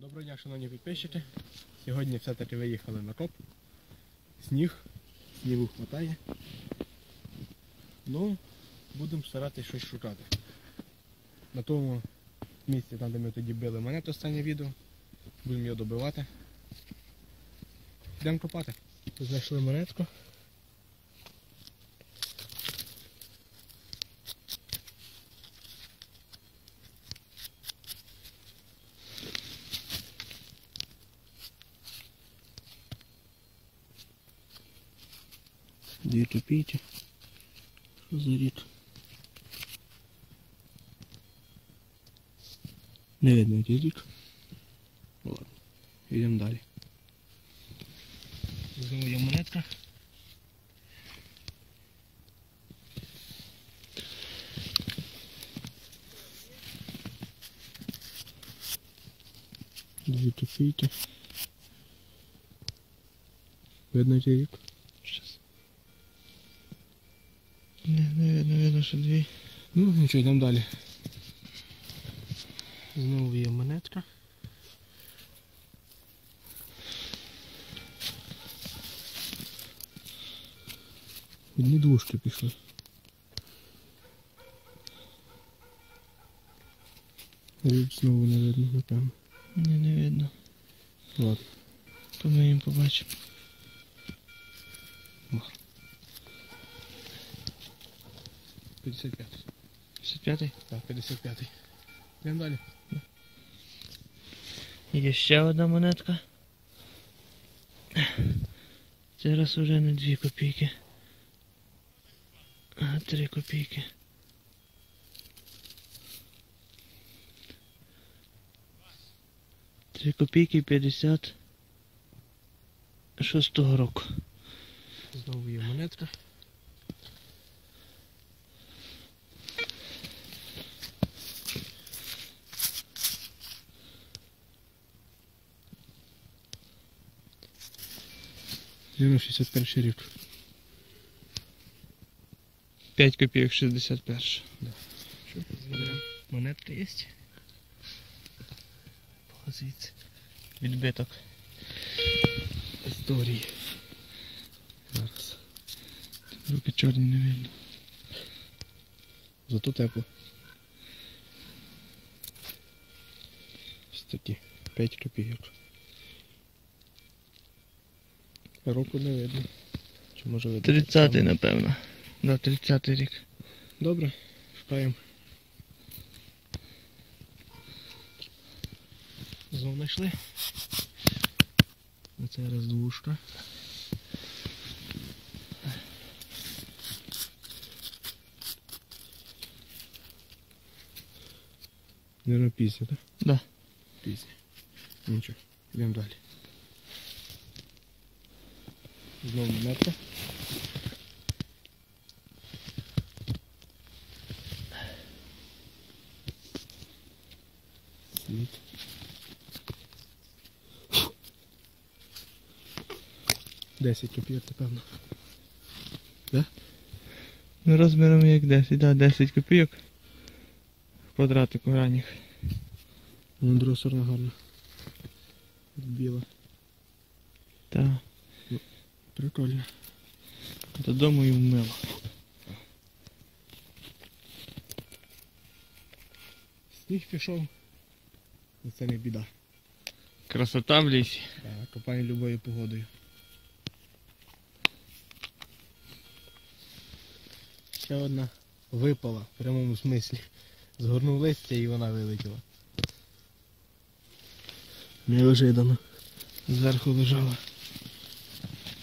Доброго дня, шановні підписчики. Сьогодні все-таки виїхали на коп. Сніг, снігу хватає. Ну, будемо старатися щось шукати. На тому місці, там де ми тоді били монету останнє відео. Будемо його добивати. Йдемо копати. Знайшли монетку. Дві копійки. Що за рік? Не видно який рік. Ну Ладно. Йдемо далі. Знову є монетка. Дві копійки. Видно який рік? Щас. Не, видно, дві. Ну, нічого, йдемо далі. Знову є монетка. Одні двушки пішли. Риб знову не видно, напевно. Не, не видно. Ладно. То ми їм побачимо. — 55. 55-й. Так, 55. Йдемо далі. Є ще одна монетка. Це раз уже не дві копійки. А три копійки. Три копійки 50 шостого року. Знову є монетка. 61 рік. 5 копійок 61. Да. Що? Заберемо. Монетка є? Звідси. Відбиток. Історії. Зараз. Руки чорні не видно. Зато тепло. Ось такі. 5 копійок. Року не видно. Чи може видно? 30-й, напевно. Да, 30-й рік. Добре, шукаємо. Знову знайшли. Оце раз двушка. Наверное, пісня, так? Да. Пісня. Нічого, йдемо далі. Знову монетка. Світ. Десять копійок, напевно. Ну, розміром як 10, да, 10 копійок. В квадратику ранніх. Вон друга сторона гарна. Біла. Прикольно. додому і вмило. Сніг пішов. але Це не біда. Красота в лісі. Да, Копаємо любою погодою. Ще одна випала в прямому смислі. Згорнув листя і вона вилетіла. Неожиданно. Зверху лежала.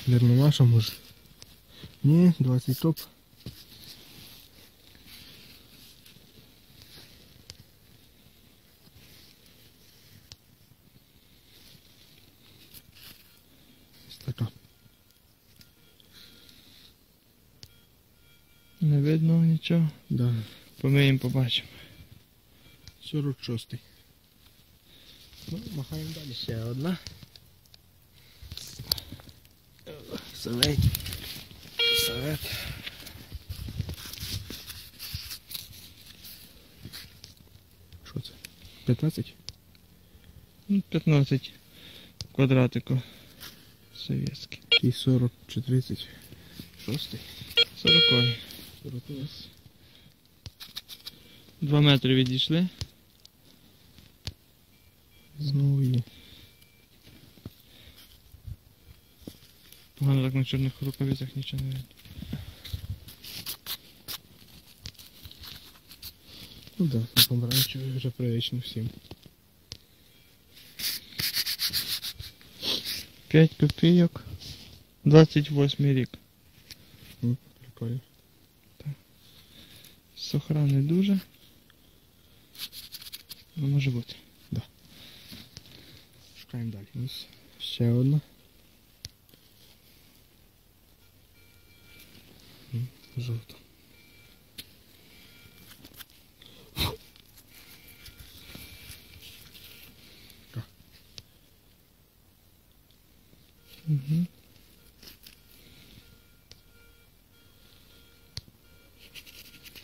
Вірно наша може. Ні, 20 топ. Така. Не видно нічого. Да. Помиємо побачимо. 46. Ну, махаємо далі. Ще одна. Совет. Совет. Що це? 15? Ну, 15 квадратику. Совєтський. І 40 чи 30. Шостий. 40. 40 у нас. 2 метри відійшли. Знову є. Погано так на чорних рукавицях нічого не видно. Ну да, на помаранчевий вже привично всім. 5 копійок. 28 рік. Прикольно. Сохра не дуже. Ну, може бути. Шукаємо далі. Ось ще одна. М, Жовта. Угу.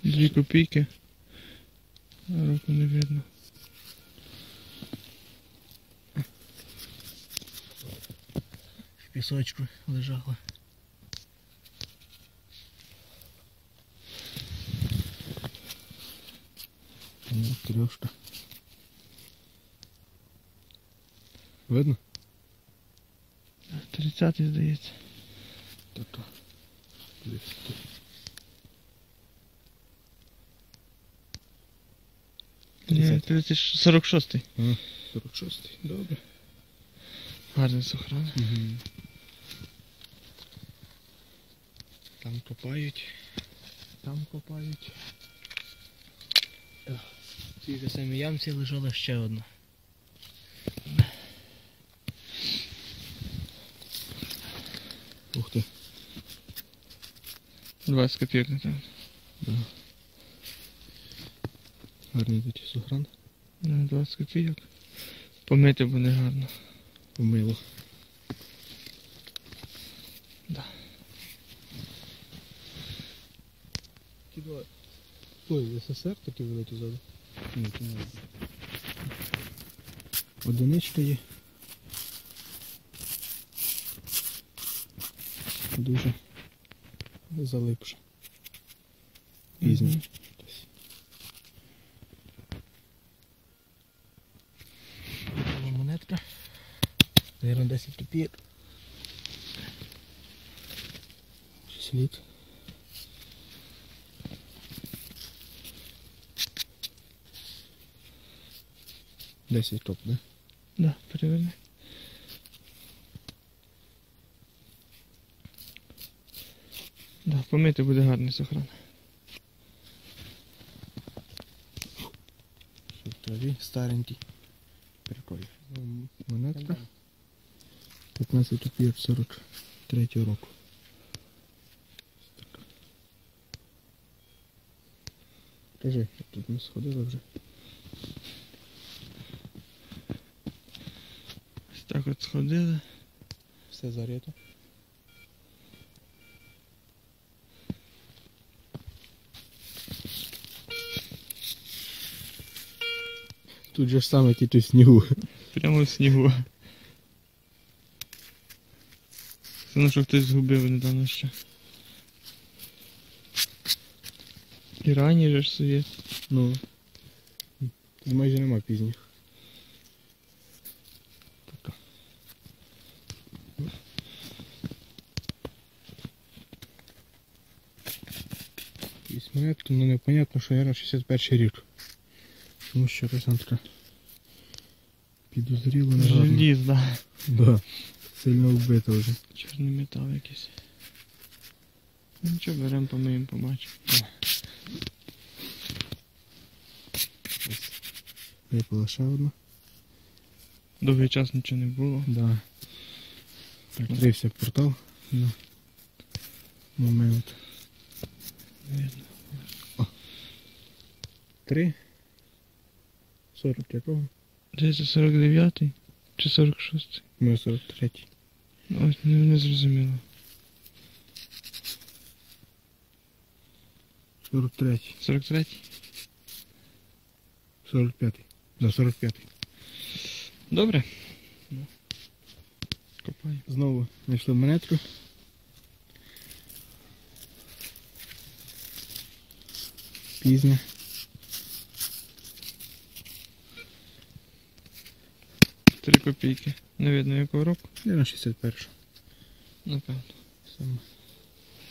Дві копійки. А руку не видно. В пісочку лежала. Ну, Трьошка. Видно? 30 здається. Тобто. десь тут. Ні, 30. 30, 46. А, 46. Добре. Гарний сохран. Угу. Там копають. Там копають. В цій же самій ямці лежала ще одна. Ух ти. 20 копійок не там. Да. Гарний сохран. Ну, 20 копійок. Помити буде гарно. Помило. Да. Ой, СССР такі великі ззаду. Ні, це не Одиничка є. Дуже залипша. Пізня. Мгм. Була монетка. Наверно, 10 копійок. Слід. Десять топ, да? Да, переверни. Да, помити буде гарний сохран. Траві старенький. Прикольно. Монетка. 15 копійок 43 року. Кажи, тут ми сходили вже. Ось так от сходили. Все зарито. Тут же ж саме тільки снігу. Прямо в снігу. Це що хтось згубив недавно ще. І ранні же ж совєт. Ну. Тут майже нема пізніх. Така. Монетки, ну непонятно, що я 61 рік. Тому що якась вона така підозріло не гарна. Желіз, да. Да. Сильно вбита вже. Чорний метал якийсь. Ну нічого, беремо, помиємо, побачимо. Випала ще одна. Довгий час нічого не було. Да. Відкрився портал на момент. Видно. Три. 40 якого? Здається, 49 чи 46? Ми 43. Ну, Ось не, не зрозуміло. 43. 43? 45. Да, 45. Добре? Копай. Знову знайшли монетку. Пізня. Три копійки. Не видно якого року. Я на 61. Напевно. Саме.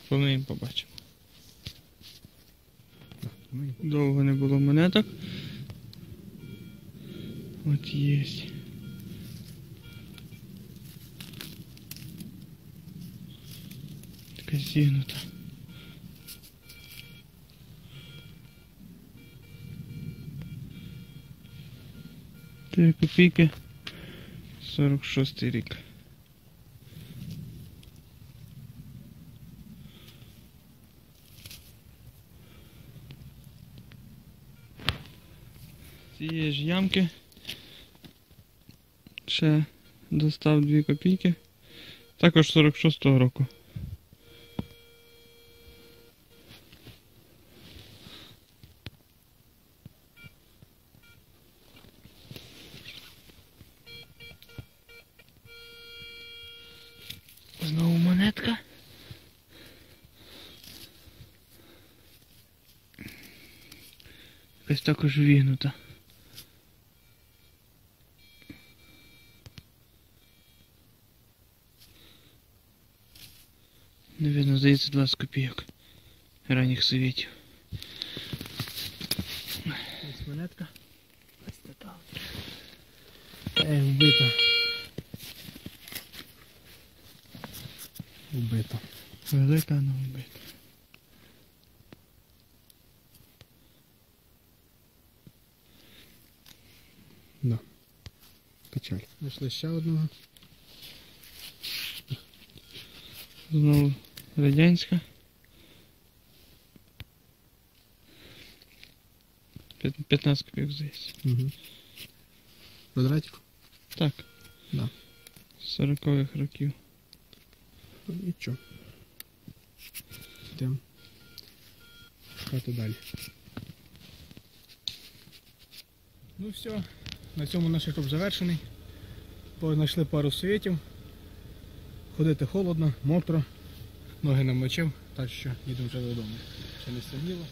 Помиємо побачимо. Ну, Довго не було монеток. От єсть. Така зігнута. Три копійки. 46 рік. цієї ж ямки ще достав 2 копійки. Також 46-го року. Знову монетка. Якась також вігнута. Не видно, здається, 20 копійок ранніх совєтів. Ось монетка. Ось така. Е, вбита. Вбита. Велика але вбита. Да. Печаль. Знайшли ще одного. Знову радянська. П'ят- 15 копійок здається. Угу. Квадратик? Так. Да. З 40-х років. Ну, Нічого. Йдемо. Шукати далі. Ну все, на цьому наш етап завершений. Знайшли пару світів. Ходити холодно, мокро, ноги намочив, так що їдемо вже додому. Ще не стемніло.